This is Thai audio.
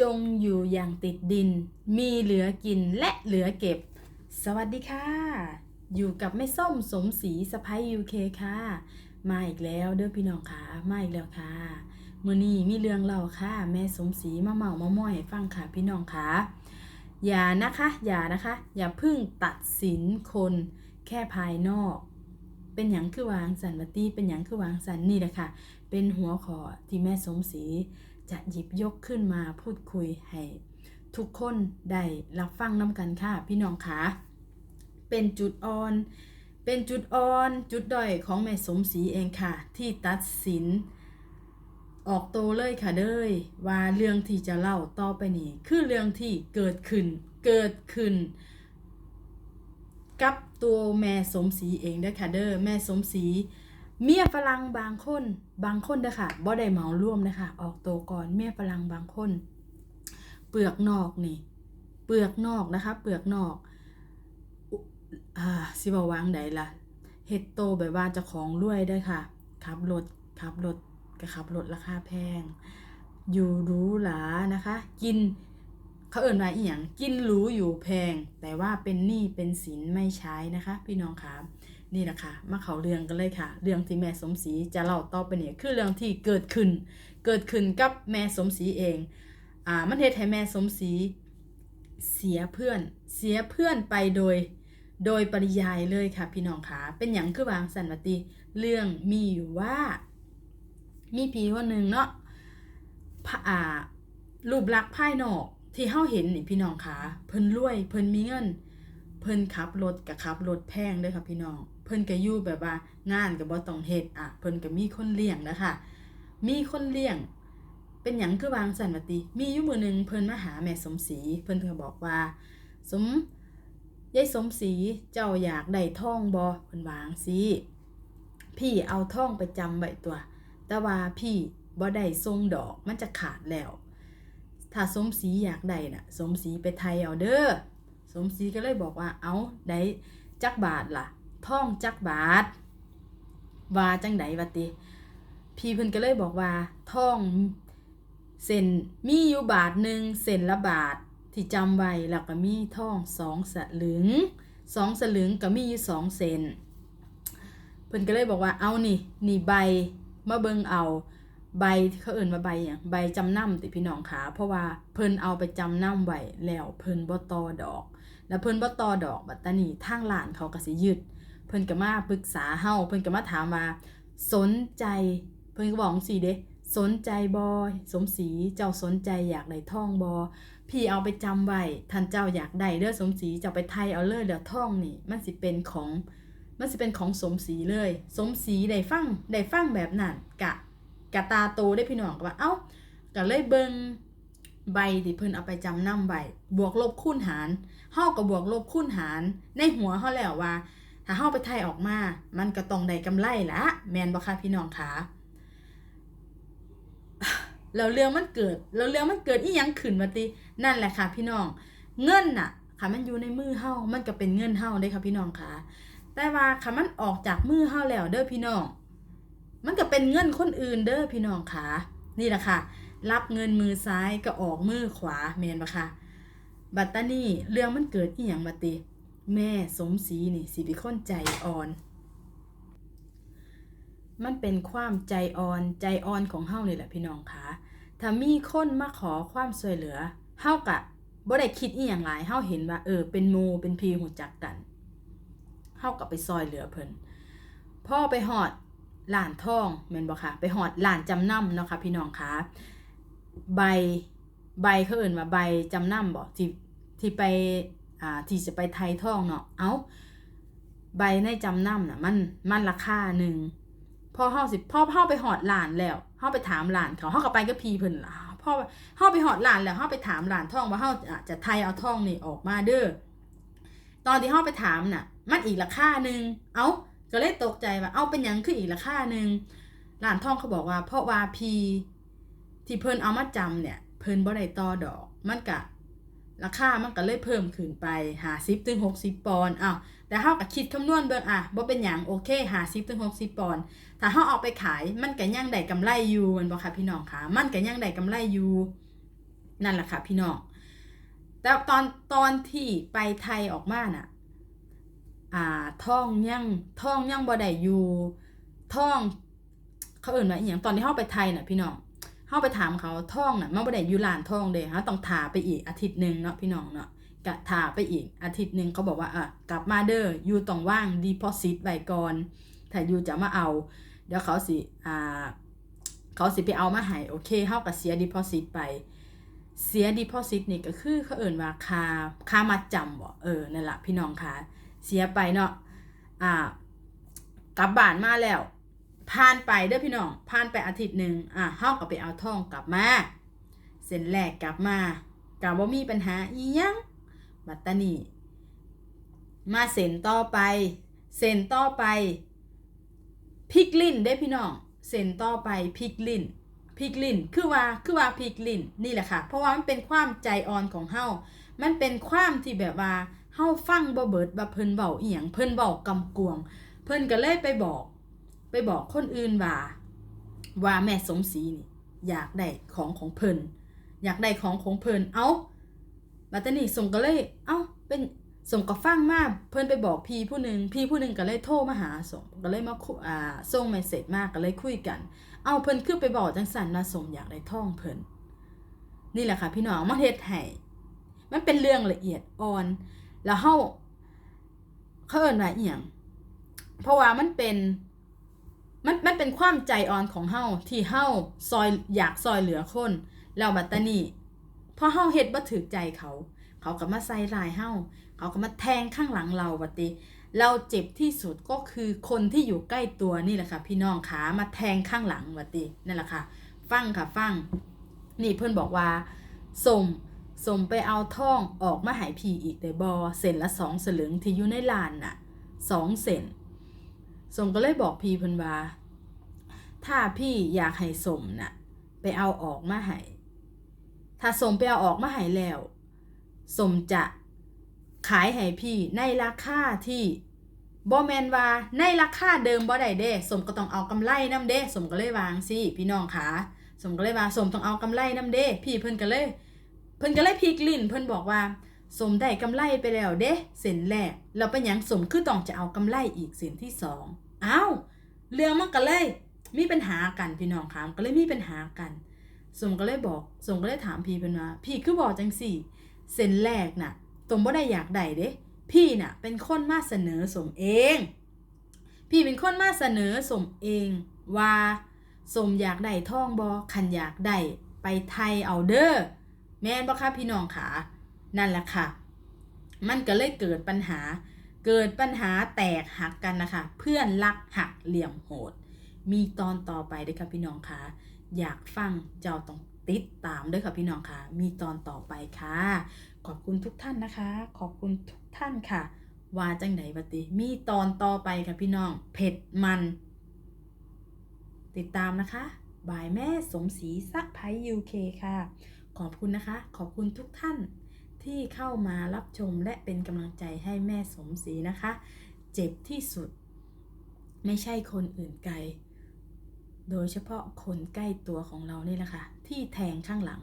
จงอยู่อย่างติดดิน มีเหลือกินและเหลือเก็บ สวัสดีค่ะ อยู่กับแม่ส้มสมศรีสะพายยูเคค่ะ มาอีกแล้วเด้อพี่น้องค่ะ มาอีกแล้วค่ะมื่อนี้มีเรื่องเล่าค่ะ แม่สมศรีมาเมามามอยให้ฟังค่ะพี่น้องค่ะ อย่านะคะ อย่านะคะ อย่าพึ่งตัดสินคนแค่ภายนอก เป็นอย่างคือวางสันวตีเป็นอย่างคือวางสันนี่แหละค่ะ เป็นหัวข้อที่แม่สมศรี จะหยิบยกขึ้นมาพูดคุยให้ทุกคนได้รับฟังน้ำกันค่ะ พี่น้องคะเป็นจุดอ่อน เป็นจุดอ่อนจุดด้อยของแม่สมศรีเองค่ะ ที่ตัดสิน ออกโตเลยค่ะเด้ยว่าเรื่องที่จะเล่าต่อไปนี้คือเรื่องที่เกิดขึ้น เกิดขึ้น กับตัวแม่สมศรีเองด้อค่ะเด้อแม่สมศรี เมียฝรั่งบางคนบางคนเด้ค่ะบ่ได้เหมาร่วมนะคะ ออกโตก่อนเมียฝรั่งบางคน เปลือกนอกนี่ เปลือกนอกนะคะ เปลือกนอกอ่าสิบ่วางใดล่ะเฮ็ดโตแบบว่าจ้าของรวยเด้ค่ะขับรถขับรถก็ขับรถราคาแพง อยู่หรูหรานะคะ กินเขาเอ่นว่าอีหยังกินหรูอยู่แพง แต่ว่าเป็นหนี้เป็นสินไม่ใช้นะคะ พี่น้องคะ นี่แหละค่ะ มาเขาเรื่องกันเลยค่ะ เรื่องที่แม่สมศรีจะเล่าต่อไปเนี่ยคือเรื่องที่เกิดขึ้น เกิดขึ้นกับแม่สมศรีเอง อ่า มันเฮ็ดให้แม่สมศรีเสียเพื่อน เสียเพื่อนไปโดย โดยปริยายเลยค่ะ พี่น้องคะเป็นอย่างคือวางสันวติ เรื่องมีอยู่ว่า มีผีคนหนึ่งเนาะอ่ารูปลักษณ์ภายนอกที่เฮาเห็นนี่พี่น้องคะเพิ่นรวย เพิ่นมีเงิน เพิ่นขับรถกับขับรถแพงเด้อค่ะพี่น้อง เพิ่นก็อยู่แบบว่างานก็บ่ต้องเฮ็ดอะเพิ่นก็มีคนเลี้ยงนะคะมีคนเลี้ยง เป็นหยังคือวางสันวติมีอยู่มื้อหนึงเพิ่นมาหาแม่สมศรีเพิ่นก็บอกว่า สมยายสมศรีเจ้าอยากได้ทองบ่เพิ่นวางสิพี่เอาทองไปจำไว้ตัว แต่ว่าพี่บ่ได้ส่งดอกมันจะขาดแล้ว ถ้าสมศรีอยากได้น่ะ สมศรีไปไทยเอาเด้อสมศรีก็เลยบอกว่าเอาได้จักบาทล่ะ ท่องจักบาท ว่าจังไดวะติ พี่เพิ่นก็เลยบอกว่าท่องเส้นมีอยู่บาทหนึ่งเส้นละบาทที่จำไว้แล้วก็มีท่องสองสลึงสองสลึงก็มีอยู่สองเส้นเพิ่นก็เลยบอกว่าเอานี่นี่ใบมาเบิ่งเอาใบเขาเอิ่นว่าใบอะใบจำนำติพี่น้องขาเพราะว่าเพิ่นเอาไปจำนำไว้แล้วเพิ่นบ่ตอดอก แล้วเพิ่นบ่ต่อดอกบัดตานี้ทางร้านเขาก็สิยึดเพิ่นก็มาปรึกษาเฮาเพิ่นก็มาถามว่า สนใจ เพิ่นก็บอกจังซี่เด้สนใจบ่สมศรีเจ้าสนใจอยากได้ทองบ่พี่เอาไปจำไว้ท่านเจ้าอยากได้เด้อสมศรีเจ้าไปไทยเอาเลยเดี๋ยวทองนี่ มันสิเป็นของมันสิเป็นของสมศรีเลย สมศรีได้ฟังได้ฟังแบบนั้นกะกะตาโตได้พี่น้องก็ว่าเอ้าก็เลยเบิง ใบที่เพิ่นเอาไปจำนำใบบวกลบคูณหารเฮาก็บวกลบคูณหาร ในหัวเฮาแล้วว่า ถ้าเฮาไปไทยออกมา มันก็ต้องได้กำไรละแม่นบ่คะพี่น้องคะแล้วเรื่องมันเกิดแล้วเรื่องมันเกิดอีหยังขึ้นมาตินั่นแหละค่ะ พี่น้อง เงินน่ะค่ะมันอยู่ในมือเฮามันก็เป็นเงินเฮาเด้ค่ะพี่น้องคะแต่ว่าค่ะมันออกจากมือเฮาแล้วเด้อพี่น้อง มันก็เป็นเงินคนอื่นเด้อพี่น้องค่ะนี่แหละค่ะ รับเงินมือซ้ายก็ออกมือขวาเมนปะค่ะบัตตานี่เรื่องมันเกิดอีหยังมาติ แม่สมศรีนี่สิเป็นคนใจอ่อน มันเป็นความใจอ่อนใจอ่อนของเฮานี่แหละพี่น้องคะถ้ามีคนมาขอความช่วยเหลือเฮากะบ่ได้คิดอีหยังหลายเฮาเห็นว่าเออเป็นหมูเป็นพีหูจักกันเฮากะไปซอยเหลือเพิ่นพ่อไปหอดหลานทองแม่นบ่ค่ะ ไปหอดหลานจำนำเนาะค่ะพี่น้องคะ ใบใบเขาเอิ่นว่าใบจำนำบ่ที่ที่ไปอ่าที่จะไปไทยท่องเนาะเอาใบในจำนำน่ะมันมันราคาหนึ่งพ่อเฮาสิพ่อเฮาไปหอดหลานแล้วเฮาไปถามหลานเขาเฮาก็ไปกับพี่เพิ่นล่ะพ่อเฮาไปหอดหลานแล้วเฮาไปถามหลานท่องว่าเฮาอะจะไทยเอาท่องนี่ออกมาเด้อตอนที่เฮาไปถามน่ะ มันอีกราคาหนึ่งเอาก็เลยตกใจว่าเอาเป็นยังคืออีกราคาหนึ่งร้านท่องเขาบอกว่าเพราะว่าพี ที่เพิ่นเอามาจำเนี่ย เพิ่นบ่ได้ต่อดอก มันกะราคามันก็เลยเพิ่มขึ้นไปหาสิบถึงหกสิบปอนด์อ้าวแต่เฮาก็คิดคำนวณเบิ่งอะบ่เป็นหยังโอเคหาสิบถึงหกสิบปอนด์ถ้าเฮาเอาไปขายมันก็ยังได้กำไรอยู่มันบ่ค่ะพี่น้องค่ะ มันก็ยังได้กำไรอยู่นั่นแหละค่ะพี่น้องแต่ตอนตอนที่ไปไทยออกมาน่ะอ่าท่องยังท่องยังบ่ได้อยู่ท่องเขาเอิ่นว่าอหย่างตอนที่เฮาไปไทยน่ะพี่น้อง เฮาไปถามเขาท่องน่ะมันบ่ได้อยู่ร้านท่องเด้ฮะต้องถาไปอีกอาทิตย์หนึ่งเนาะพี่น้องเนาะกะถาไปอีกอาทิตย์หนึ่งเขาบอกว่าอะกลับมาเด้ออยู่ต้องว่าง deposit ไว้ก่อนถ้าอยู่จะมาเอา เดี๋ยวเขาสิอ่าเขาสิไปเอามาให้โอเคเฮาก็เสีย deposit ไปเสีย deposit นี่ก็คือเขาเอ่นว่าค่าค่ามัดจำบ่เออนั่นล่ะพี่น้องค่ะเสียไปเนาะอ่ากลับบ้านมาแล้ว ผ่านไปเด้อพี่น้องผ่านไปอาทิตย์หนึ่งอะเฮาก็ไปเอาทองกลับมาเส้นแรกกลับมากับว่ามีปัญหาอียังบัตตานีมาเส้นต่อไปเส้นต่อไปพิกลิ้นได้อพี่น้องเส้นต่อไปพิกลิ้นพิกลิ้นคือว่าคือว่าพิกลิ้นนี่แหละค่ะ เพราะว่ามันเป็นความใจอ่อนของเฮามันเป็นความที่แบบว่าเฮาฟังบ่เบิดว่เพิ่นเว้าอียงเพิ่นเว้ากำกวง เพิ่นก็เลยไปบอก ไปบอกคนอื่นว่า ว่าแม่สมศรีนี่อยากได้ของของเพิ่นอยากได้ของของเพิ่นเอาบัดนี้ส่งก็เลย เอ้าเป็นส่งก็ฟังมากเพิ่นไปบอกพี่ผู้หนึ่งพี่ผู้หนึ่งก็เลยโทรมาหาส่งก็เลยมาคุอ่าส่งเมสเซจมากก็เลยคุยกัน เอาเพิ่นคือไปบอกจังสันว่าสมอยากได้ท่องเพิ่นนี่แหละค่ะพี่น้องมาเฮ็ดให้มันเป็นเรื่องละเอียดอ่อน แล้วเฮาเขาเอิ้นว่าอีหยังเพราะว่ามันเป็น มันมันเป็นความใจอ่อนของเฮาที่เฮาซอยอยากซอยเหลือคนแล้วบัดตานี่พอเฮาเฮ็ดบ่ถูกใจเขา เขาก็มาใส่ร้ายเฮาเขาก็มาแทงข้างหลังเราบัดติเราเจ็บที่สุดก็คือคนที่อยู่ใกล้ตัวนี่แหละค่ะ พี่น้องขามาแทงข้างหลังบัตินั่นแหละค่ะ ฟังค่ะฟัง นี่เพื่อนบอกว่าส่งส่งไปเอาท่องออกมาหายพีอีกได้บอเส้นละสองสลึงที่อยู่ในลานน่ะสองเส้น สมก็เลยบอกพี่เพิ่นว่า ถ้าพี่อยากให้สมน่ะ ไปเอาออกมาให้ถ้าสมไปเอาออกมาให้แล้วสมจะขายให้พี่ในราคาที่บ่แมนว่าในราคาเดิมบ่ได้เด้ สมก็ต้องเอากำไรนํเด้ สมก็เลยวางสิพี่น้องคะสมก็เลยว่าสมต้องเอากำไรนํเด้ พี่เพิ่นก็เลย เพิ่นก็เลยพลิกลิ้นเพิ่นบอกว่า สมได้กำไรไปแล้วเด้เส้นแรกแล้วเป็นหยังสมคือต้องจะเอากำไรอีกเส้นที่สองอ้าวเรื่องมันก็เลยมีปัญหากันพี่น้องคะก็เลยมีปัญหากัน สมก็เลยบอก สมก็เลยถามพี่เพิ่นว่า พี่คือบอกจังสี่เส้นแรกน่ะตมบ่ได้อยากได้เด้พี่น่ะ เป็นคนมาเสนอสมเอง พี่เป็นคนมาเสนอสมเองว่าสมอยากได้ท่องบอคันอยากได้ไปไทยเอาเด้อแม่นบ่คะพี่น้องขา นั่นแหละค่ะ มันก็เลยเกิดปัญหา เกิดปัญหาแตกหักกันนะคะ เพื่อนรักหักเหลี่ยมโหด มีตอนต่อไปด้วยค่ะพี่น้องคะอยากฟังเจ้าต้องติดตามด้วยค่ะพี่น้องคะมีตอนต่อไปค่ะ ขอบคุณทุกท่านนะคะ ขอบคุณทุกท่านค่ะ ว่าจังไหนบัดติมีตอนต่อไปค่ะพี่น้อง เผ็ดมัน ติดตามนะคะบายแม่สมศรีสักไพยูเคค่ะ ขอบคุณนะคะ ขอบคุณทุกท่าน ที่เข้ามารับชมและเป็นกำลังใจให้แม่สมศรีนะคะ เจ็บที่สุด ไม่ใช่คนอื่นไกล โดยเฉพาะคนใกล้ตัวของเรานี่แหละค่ะ ที่แทงข้างหลัง